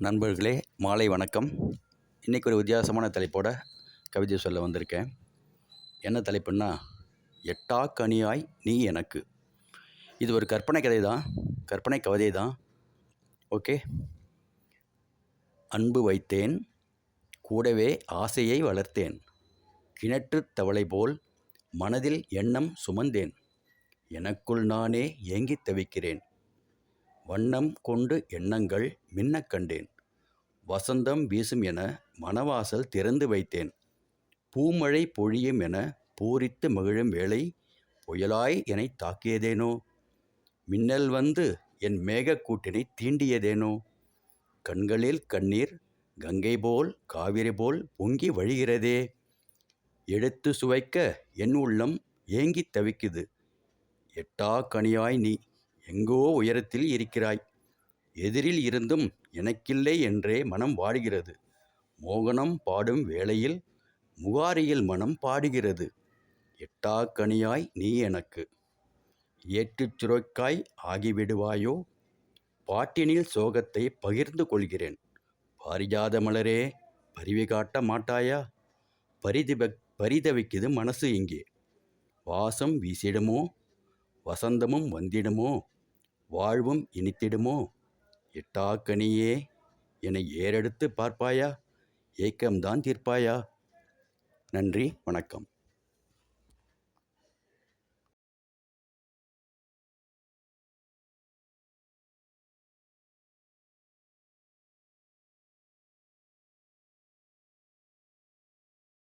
நண்பர்களே மாலை வணக்கம். இன்றைக்கி ஒரு வித்தியாசமான தலைப்போட கவிதை சொல்ல வந்திருக்கேன். என்ன தலைப்புன்னா எட்டா கனியாய் நீ எனக்கு. இது ஒரு கற்பனை கதை தான் கற்பனை கவிதை தான் ஓகே? அன்பு வைத்தேன் கூடவே ஆசையை வளர்த்தேன். கிணற்றுத் தவளை போல் மனதில் எண்ணம் சுமந்தேன். எனக்குள் நானே ஏங்கித் தவிக்கிறேன். வண்ணம் கொண்டு எண்ணங்கள் மின்னக் கண்டேன். வசந்தம் வீசும் என மணவாசல் திறந்து வைத்தேன். பூமழை பொழியும் என பூரித்து மகிழும் வேளை புயலாய் என்னை தாக்கியதேனோ? மின்னல் வந்து என் மேகக்கூட்டினை தீண்டியதேனோ? கண்களில் கண்ணீர் கங்கை போல் காவிரி போல் பொங்கி வழிகிறதே? எடுத்து சுவைக்க என் உள்ளம் ஏங்கித் தவிக்குது. எட்டா கனியாய் நீ எங்கோ உயரத்தில் இருக்கிறாய். எதிரில் இருந்தும் எனக்கில்லை என்றே மனம் வாடுகிறது. மோகனம் பாடும் வேளையில் முகாரியில் மனம் பாடுகிறது. எட்டாக்கனியாய் நீ எனக்கு. ஏற்றுச் சுரக்காய் ஆகிவிடுவாயோ? பாட்டினில் சோகத்தை பகிர்ந்து கொள்கிறேன். பாரிஜாத மலரே பரிவு காட்ட மாட்டாயா? பரிதிப பரிதவிக்குது மனசு இங்கே. வாசம் வீசிடுமோ? வசந்தமும் வந்திடுமோ? வாழ்வும் இனித்திடுமோ? எட்டாக்கனியே என்னை ஏறெடுத்து பார்ப்பாயா? ஏக்கம்தான் தீர்ப்பாயா? நன்றி வணக்கம்.